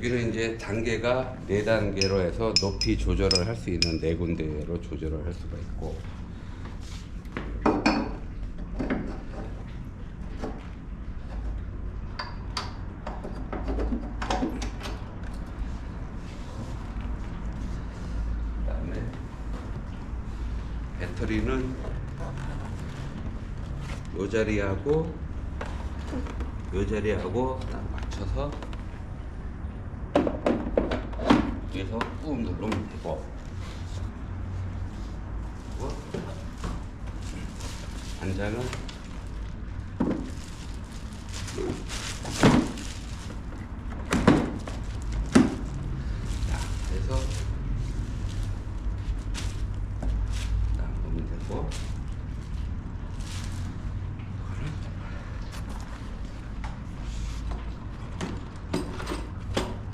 여기는 이제 단계가 네 단계로 해서 높이 조절을 할 수 있는 네 군데로 조절을 할 수가 있고. 그다음에 배터리는 요 자리하고 요 자리하고 딱 맞춰서 위에서 꾹 누르면 되고 안장은 자, 그래서 딱 놓으면 되고.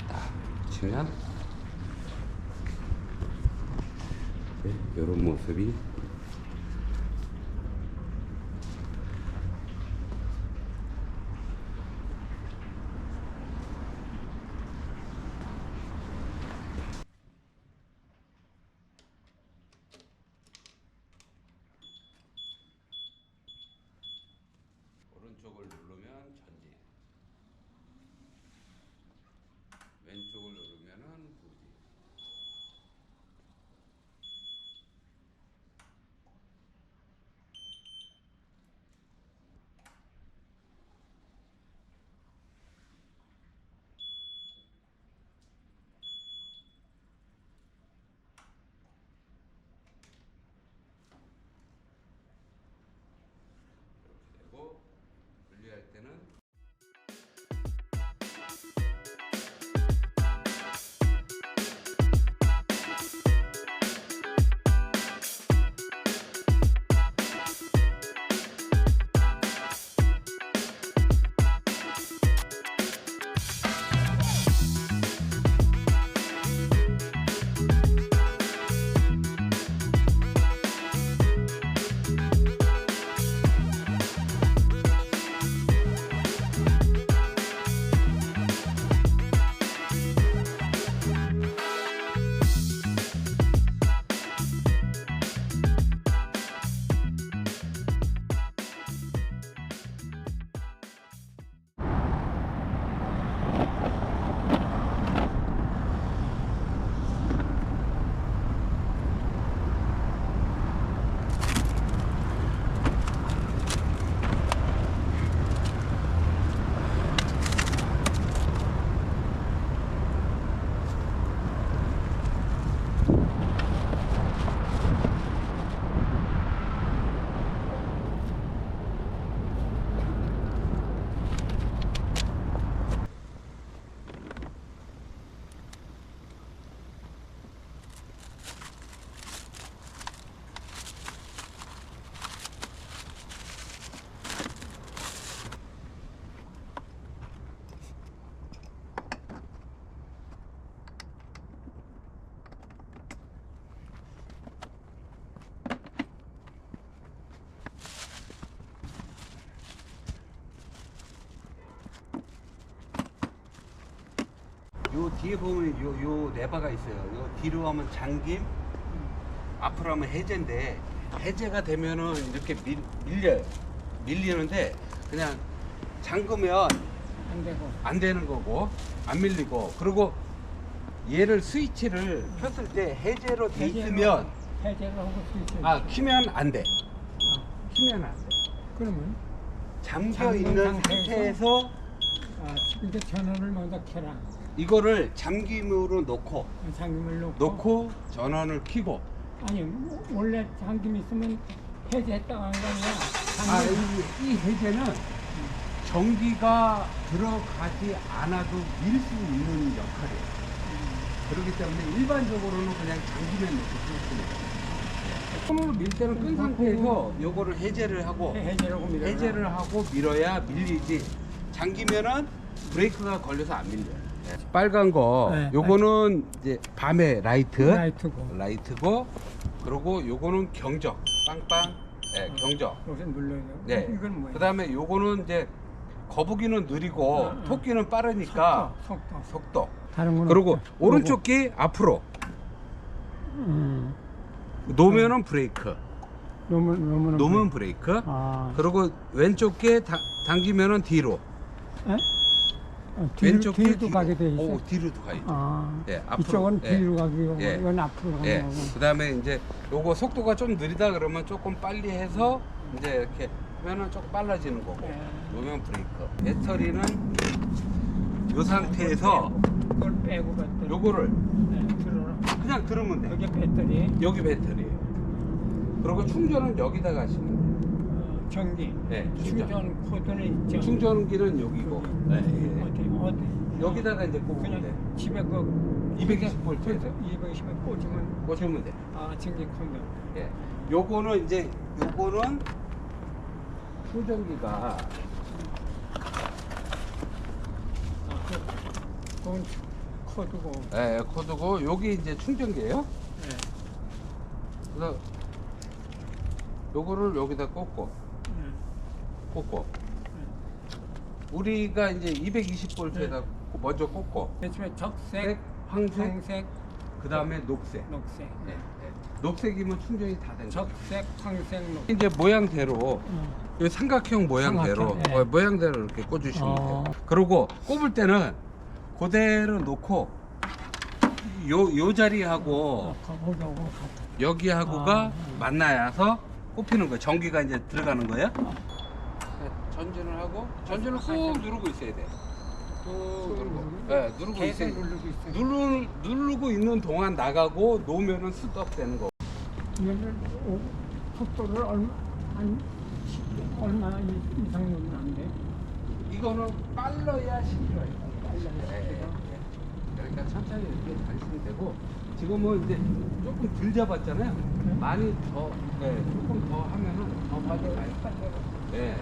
딱 치면 이런 모 요 뒤에 보면 요, 요 레버가 있어요. 요 뒤로 하면 잠김, 앞으로 하면 해제인데 해제가 되면은 이렇게 밀, 밀려요. 밀리는데 그냥 잠그면 안 되고 안 되는 거고 안 밀리고 그리고 얘를 스위치를 켰을 때 해제로 돼 해제로 있으면 해제를 하고 스위치 아 키면 안 돼. 키면 안 돼. 그러면 잠겨 잠긴 있는 상태에서? 상태에서 아 이제 전원을 먼저 켜라 이거를 잠김으로 놓고 잠김을 놓고 놓고 전원을 켜고 아니 원래 잠김 있으면 해제했다고 하는 거 아, 아니야 이, 이 해제는 전기가 들어가지 않아도 밀 수 있는 역할이에요. 그렇기 때문에 일반적으로는 그냥 잠기면 이렇게 쓸수 손으로 밀 때는 끈 상태에서 요거를 해제를 하고 해- 해제라고 밀어라. 해제를 하고 밀어야 밀리지. 잠기면은 브레이크가 걸려서 안 밀려요. 빨간 거 네, 요거는 이제 밤에 라이트 라이트고 라이트고 그리고 요거는 경적 빵빵 네, 경적 돼 네. 이건 뭐야 그다음에 요거는 이제 거북이는 느리고 응, 응. 토끼는 빠르니까 속도, 속도. 속도. 다른 건 그리고 없죠. 오른쪽 귀 앞으로 음. 놓으면은 브레이크. 놓으면 놓으면 놓으면 브레이크. 아. 그리고 왼쪽 귀 당- 당기면은 뒤로. 에? 어, 뒤로, 왼쪽 귀 뒤로 가게 돼 있어. 오, 뒤로도 가 있죠. 아. 예, 앞으로. 이쪽은 예. 뒤로 가기고 예. 이건 앞으로 가는 예. 그다음에 이제 요거 속도가 좀 느리다 그러면 조금 빨리 해서 이제 이렇게 하면은 조금 빨라지는 거고. 예. 놓으면 브레이크. 배터리는 요 상태에서 이걸 빼고 배터리. 요거를 네, 들어라. 그냥 들으면 돼. 여기 배터리. 여기 배터리예요. 그리고 충전은 여기다가 하시면 돼요. 어, 전기. 예, 충전. 충전 코드는 있죠. 충전기는 여기고. 예, 예. 어디 어디. 여기다가 이제 꽂으면 그냥 돼. 집에 그 220 볼트. 220에 꽂으면 꽂으면 돼. 아 전기 콘도. 예. 요거는 이제 요거는 충전기가 아, 그, 그건 코드고. 예, 코드고 여기 이제 충전기예요. 네. 그래서 요거를 여기다 꽂고 네. 꽂고 우리가 이제 220볼트에다 먼저 꽂고 요즘에 적색, 색, 황색, 황색, 그 다음에 녹색. 녹색. 예, 예. 녹색이면 충전이 다된 거죠. 적색, 황색, 녹. 이제 모양대로 어. 이 삼각형 모양대로 삼각형, 예. 어, 모양대로 이렇게 꽂으시면 어. 돼요. 그리고 꼽을 때는 그대로 놓고 요, 요 자리하고 어, 거기하고. 여기하고가 아. 만나야서 꼽히는 거예요. 전기가 이제 들어가는 거예요. 네, 전진을 하고 전진을 꾹 누르고 있어야 돼. 꾹 누르고. 네, 누르고 계속 있어야 돼. 누르고 있어. 누르, 누르고 있는 동안 나가고 놓으면은 스톱 되는 거. 이거를 오- 속도를 얼마 한 시- 얼마 이- 이상 놓으면 안 돼. 이거는 빨라야 10km. 그러니까 천천히 이렇게 다니시면 되고 지금은 이제 조금 덜 잡았잖아요. 많이 더, 네, 조금 더 하면은 더 빨리 가요. 네.